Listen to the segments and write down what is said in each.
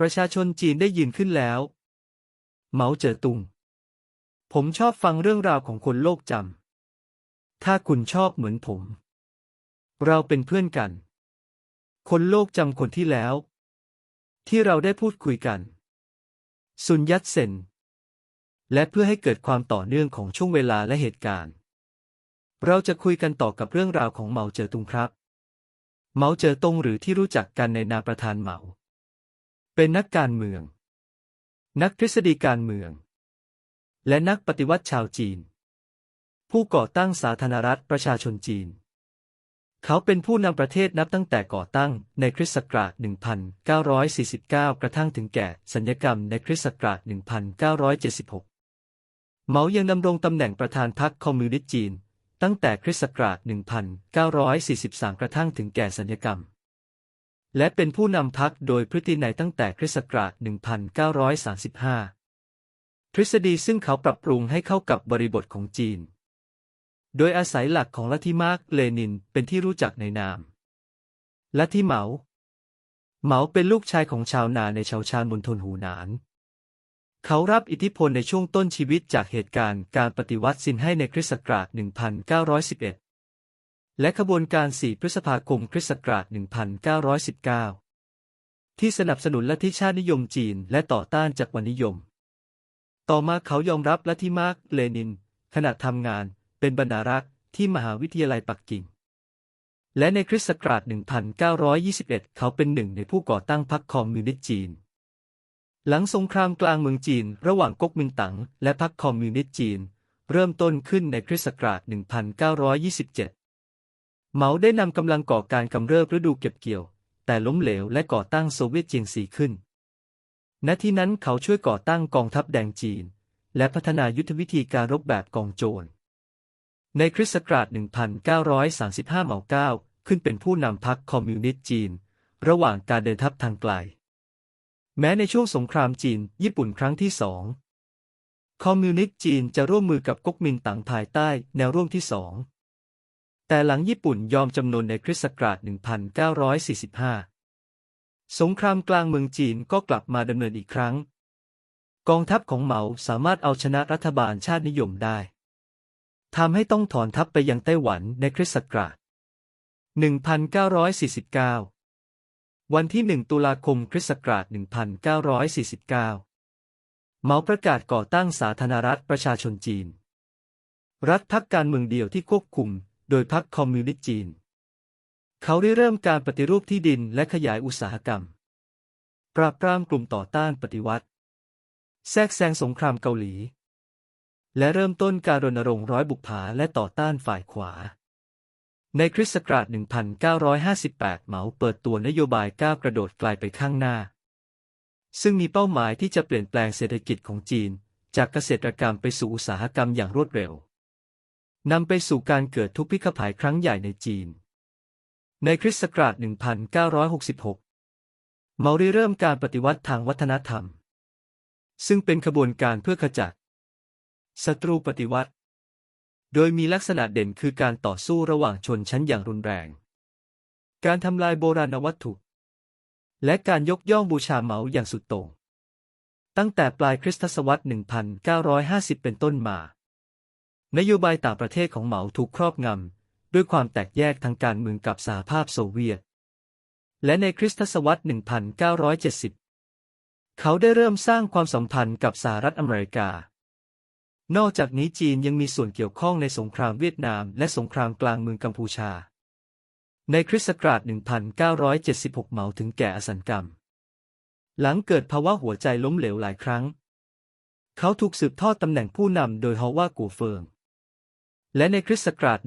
ประชาชนจีนได้ยินขึ้นแล้ว เหมาเจ๋อตุง ผมชอบฟังเรื่องราวของคนโลกจำ ถ้าคุณชอบเหมือนผม เราเป็นเพื่อนกัน คนโลกจำคนที่แล้ว ที่เราได้พูดคุยกัน ซุนยัตเซน และเพื่อให้เกิดความต่อเนื่องของช่วงเวลาและเหตุการณ์ เราจะคุยกันต่อกับเรื่องราวของเหมาเจ๋อตุงครับ เหมาเจ๋อตงหรือที่รู้จักกันในนามประธานเหมา เป็นนักการเมือง นักทฤษฎีการเมือง และนักปฏิวัติชาวจีน ผู้ก่อตั้งสาธารณรัฐประชาชนจีน เขาเป็นผู้นำประเทศนับตั้งแต่ก่อตั้งในคริสต์ศักราช 1949 กระทั่งถึงแก่สัญญกรรมในคริสต์ศักราช 1976เหมายังดำรงตำแหน่งประธานพรรคคอมมิวนิสต์จีน ตั้งแต่คริสต์ศักราช 1943 กระทั่งถึงแก่สัญญกรรม และเป็นผู้นำพรรคโดยพฤตินัยตั้งแต่คริสต์ศักราช 1935 ทฤษฎีซึ่งเขาปรับปรุงให้เข้ากับบริบทของจีน โดยอาศัยหลักของลัทธิมาร์กเลนินเป็นที่รู้จักในนาม ลัทธิเหมา เหมาเป็นลูกชายของชาวนาในชาวชานมณฑลหูหนาน เขารับอิทธิพลในช่วงต้นชีวิตจากเหตุการณ์การปฏิวัติซินให้ในคริสต์ศักราช 1911 และขบวนการ 4 พฤษภาคม คริสต์ศักราช 1919 ที่สนับสนุนลัทธิชาตินิยมจีนและต่อต้านจักรวรรดินิยม ต่อมาเขายอมรับลัทธิมาร์กเลนิน ขณะทำงานเป็นบรรณารักษ์ที่มหาวิทยาลัยปักกิ่ง และในคริสต์ศักราช 1921 เขาเป็นหนึ่งในผู้ก่อตั้งพรรคคอมมิวนิสต์จีน หลังสงครามกลางเมืองจีน ระหว่างก๊กมินตั๋งและพรรคคอมมิวนิสต์จีน เริ่มต้นขึ้นในคริสต์ศักราช 1927 เหมาได้นำกำลังก่อการกำเริบฤดูเก็บเกี่ยว แต่ล้มเหลวและก่อตั้งโซเวียตเจียงซีขึ้น ณ ที่นั้นเขาช่วยก่อตั้งกองทัพแดงจีน และพัฒนายุทธวิธีการรบแบบกองโจร ในคริสต์ศักราช 1935 เหมาเก้าขึ้นเป็นผู้นำพรรคคอมมิวนิสต์จีน ระหว่างการเดินทัพทางไกล แม้ในช่วงสงครามจีน ญี่ปุ่นครั้งที่สองคอมมิวนิสต์จีนจะร่วมมือกับก๊กมินตั๋งภายใต้แนวร่วมที่สอง แต่หลังญี่ปุ่นยอมจำนนในคริสต์ศักราช 1945 สงครามกลางเมืองจีนก็กลับมาดำเนินอีกครั้ง กองทัพของเหมาสามารถเอาชนะรัฐบาลชาตินิยมได้ทำให้ต้องถอนทัพไปยังไต้หวันในคริสต์ศักราช 1949 วันที่ 1 ตุลาคม คริสต์ศักราช 1949 เหมาประกาศก่อตั้งสาธารณรัฐประชาชนจีน รัฐพักการเมืองเดียวที่ควบคุม โดยพรรคคอมมิวนิสต์จีน เขาได้เริ่มการปฏิรูปที่ดินและขยายอุตสาหกรรม ปราบปรามกลุ่มต่อต้านปฏิวัติ แทรกแซงสงครามเกาหลี และเริ่มต้นการรณรงค์ร้อยบุกผาและต่อต้านฝ่ายขวา ในคริสต์ศักราช 1958 เหมาเปิดตัวนโยบายก้าวกระโดดไกลไปข้างหน้า ซึ่งมีเป้าหมายที่จะเปลี่ยนแปลงเศรษฐกิจของจีน จากเกษตรกรรมไปสู่อุตสาหกรรมอย่างรวดเร็ว นำไปสู่การเกิดทุพพิฆภัยครั้งใหญ่ในจีน ในคริสต์ศักราช 1966 เมาริเริ่มการปฏิวัติทางวัฒนธรรม ซึ่งเป็นขบวนการเพื่อขจัดศัตรูปฏิวัติ โดยมีลักษณะเด่นคือการต่อสู้ระหว่างชนชั้นอย่างรุนแรง การทำลายโบราณวัตถุ และการยกย่องบูชาเหมาอย่างสุดโต่งตั้งแต่ปลายคริสตศตวรรษ 1950 เป็นต้นมา นโยบายต่างประเทศของเหมาถูกครอบงำ ด้วยความแตกแยกทางการเมืองกับสหภาพโซเวียต และในคริสตศตวรรษ 1970 เขาได้เริ่มสร้างความสัมพันธ์กับสหรัฐอเมริกา นอกจากนี้จีนยังมีส่วนเกี่ยวข้องในสงครามเวียดนามและสงครามกลางเมืองกัมพูชา ในคริสต์ศักราช 1976 เหมาถึงแก่อสัญกรรม หลังเกิดภาวะหัวใจล้มเหลวหลายครั้ง เขาถูกสืบทอดตำแหน่งผู้นำโดยฮอว่ากูเฟิง และในคริสต์ศักราช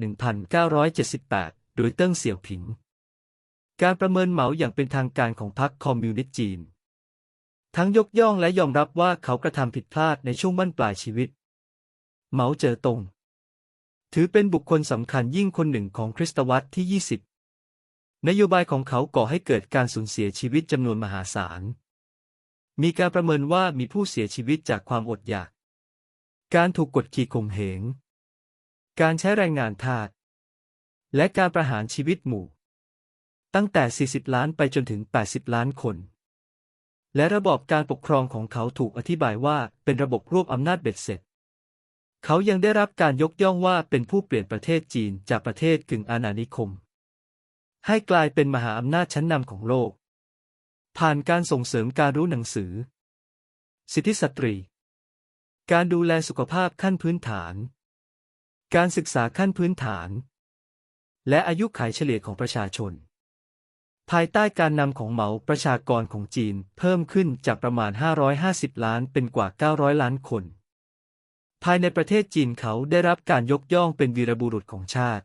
1978 โดยเติ้งเสี่ยวผิง การประเมินเหมาอย่างเป็นทางการของพรรคคอมมิวนิสต์จีน ทั้งยกย่องและยอมรับว่าเขากระทำผิดพลาดในช่วงบั้นปลายชีวิต เหมาเจ๋อตง ถือเป็นบุคคลสำคัญยิ่งคนหนึ่งของคริสตวรรษที่ 20 นโยบายของเขาก่อให้เกิดการสูญเสียชีวิตจำนวนมหาศาล มีการประเมินว่ามีผู้เสียชีวิตจากความอดอยาก การถูกกดขี่ข่มเหง การใช้แรงงานทาส และการประหารชีวิตหมู่ ตั้งแต่ 40 ล้านไปจนถึง 80 ล้านคน และระบอบการปกครองของเขาถูกอธิบายว่าเป็นระบบรวบอำนาจเบ็ดเสร็จ เขายังได้รับการยกย่องว่าเป็นผู้เปลี่ยนประเทศจีนจากประเทศกึ่งอาณานิคม ให้กลายเป็นมหาอำนาจชั้นนำของโลก ผ่านการส่งเสริมการรู้หนังสือ สิทธิสตรี การดูแลสุขภาพขั้นพื้นฐาน การศึกษาขั้นพื้นฐาน และอายุขัยเฉลี่ยของประชาชน ภายใต้การนำของเหมาประชากรของจีนเพิ่มขึ้นจากประมาณ 550 ล้านเป็นกว่า 900 ล้านคน ภายในประเทศจีนเขาได้รับการยกย่องเป็นวีรบุรุษของชาติ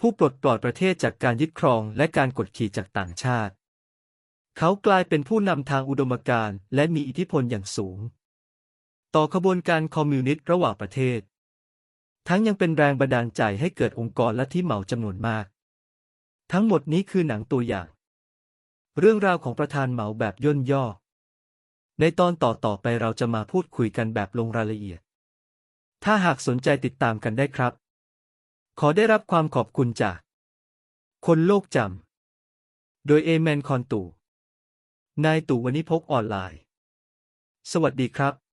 ผู้ปลดปล่อยประเทศจากการยึดครองและการกดขี่จากต่างชาติ เขากลายเป็นผู้นำทางอุดมการณ์และมีอิทธิพลอย่างสูง ต่อขบวนการคอมมิวนิสต์ระหว่างประเทศ ทั้งยังเป็นแรงบันดาลใจให้เกิดองค์กรและที่เหมาจำนวนมาก ทั้งหมดนี้คือหนังตัวอย่าง เรื่องราวของประธานเหมาแบบย่นย่อ ในตอนต่อๆไปเราจะมาพูดคุยกันแบบลงรายละเอียด ถ้าหากสนใจติดตามกันได้ครับ ขอได้รับความขอบคุณจาก คนโลกจำ โดยเอแมนคอนตูนายตู่วณิพกออนไลน์ สวัสดีครับ